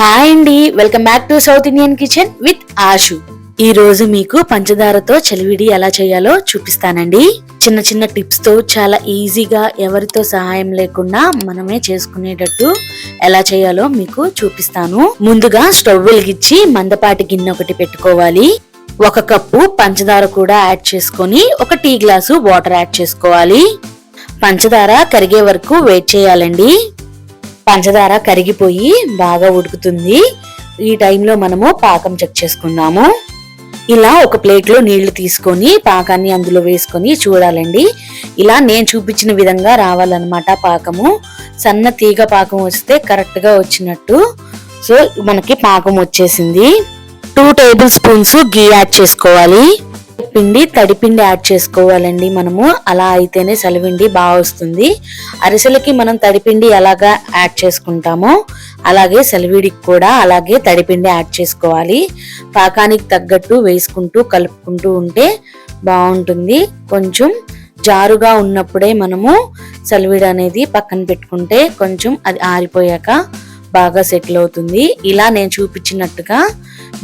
Hi అండి welcome back to South Indian kitchen with Ashu ఈ రోజు మీకు పంచదారతో చలివిడి ఎలా చేయాలో చూపిస్తానండి. చిన్న చిన్న టిప్స్తో చాలా ఈజీగా ఎవరితో సహాయం లేకుండా మనమే చేసుకునేటట్టు ఎలా చేయాలో మీకు చూపిస్తాను. ముందుగా స్టవ్ వెలిగించి మందపాటి గిన్నె ఒకటి పెట్టుకోవాలి. ఒక కప్పు పంచదార కూడా యాడ్ చేసుకొని ఒక టీ గ్లాసు వాటర్ యాడ్ చేసుకోవాలి. పంచదార కరిగే వరకు వెయిట్ చేయాలండి. పంచదార కరిగిపోయి బాగా ఉడుకుతుంది. ఈ టైంలో మనము పాకం చెక్ చేసుకుందాము. ఇలా ఒక ప్లేట్లో నీళ్ళు తీసుకొని పాకాన్ని అందులో వేసుకొని చూడాలండి. ఇలా నేను చూపించిన విధంగా రావాలన్నమాట పాకము. సన్న తీగ పాకం వస్తే కరెక్ట్గా వచ్చినట్టు. సో మనకి పాకం వచ్చేసింది. Two tablespoons ghee add చేసుకోవాలి. పిండి తడిపిండి యాడ్ చేసుకోవాలండి మనము. అలా అయితేనే సలివిండి బాగా వస్తుంది. అరిసెలకి మనం తడిపిండి ఎలాగా యాడ్ చేసుకుంటామో అలాగే సలివిడికి కూడా అలాగే తడిపిండి యాడ్ చేసుకోవాలి. పాకానికి తగ్గట్టు వేసుకుంటూ కలుపుకుంటూ ఉంటే బాగుంటుంది. కొంచెం జారుగా ఉన్నప్పుడే మనము సలివిడి అనేది పక్కన పెట్టుకుంటే కొంచెం అది ఆరిపోయాక బాగా సెటిల్ అవుతుంది. ఇలా నేను చూపించినట్టుగా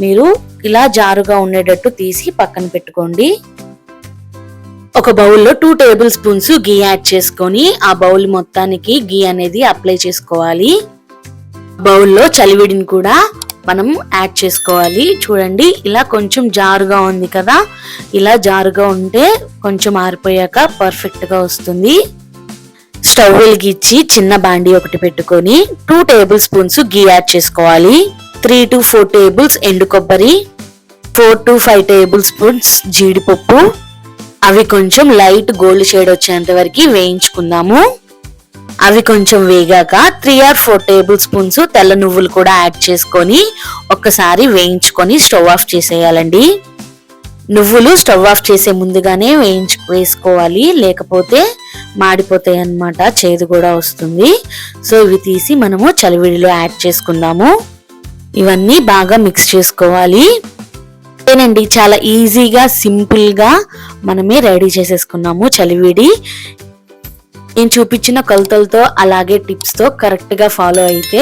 మీరు ఇలా జారుగా ఉండేటట్టు తీసి పక్కన పెట్టుకోండి. ఒక బౌల్లో two tablespoons ghee add చేసుకొని ఆ బౌల్ మొత్తానికి గీ అనేది అప్లై చేసుకోవాలి. బౌల్లో చలివిడిని కూడా మనం యాడ్ చేసుకోవాలి. చూడండి ఇలా కొంచెం జారుగా ఉంది కదా. ఇలా జారుగా ఉంటే కొంచెం ఆరిపోయాక పర్ఫెక్ట్గా వస్తుంది. స్టవ్ వెలిగించి చిన్న బాండి ఒకటి పెట్టుకొని two tablespoons ghee add చేసుకోవాలి. త్రీ టు ఫోర్ టేబుల్స్ ఎండు కొబ్బరి four to five tablespoons జీడిపప్పు. అవి కొంచెం లైట్ గోల్డ్ షేడ్ వచ్చేంత వరకు వేయించుకుందాము. అవి కొంచెం వేగాక three or four tablespoons తెల్ల నువ్వులు కూడా యాడ్ చేసుకొని ఒక్కసారి వేయించుకొని స్టవ్ ఆఫ్ చేసేయాలండి. నువ్వులు స్టవ్ ఆఫ్ చేసే ముందుగానే వేయించు వేసుకోవాలి. లేకపోతే మాడిపోతాయి అన్నమాట. చేదు కూడా వస్తుంది. సో ఇవి తీసి మనము చలివిడిలో యాడ్ చేసుకుందాము. ఇవన్నీ బాగా మిక్స్ చేసుకోవాలి. అంతేనండి చాలా ఈజీగా సింపుల్గా మనమే రెడీ చేసేసుకున్నాము చలివిడి. నేను చూపించిన కొలతలతో అలాగే టిప్స్తో కరెక్ట్గా ఫాలో అయితే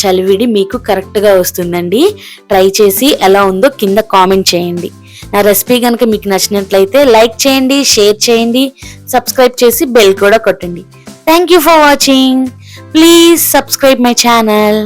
చలివిడి మీకు కరెక్ట్గా వస్తుందండి. ట్రై చేసి ఎలా ఉందో కింద కామెంట్ చేయండి. నా రెసిపీ కనుక మీకు నచ్చినట్లయితే లైక్ చేయండి షేర్ చేయండి సబ్స్క్రైబ్ చేసి బెల్ కూడా కొట్టండి. Thank you for watching please subscribe my channel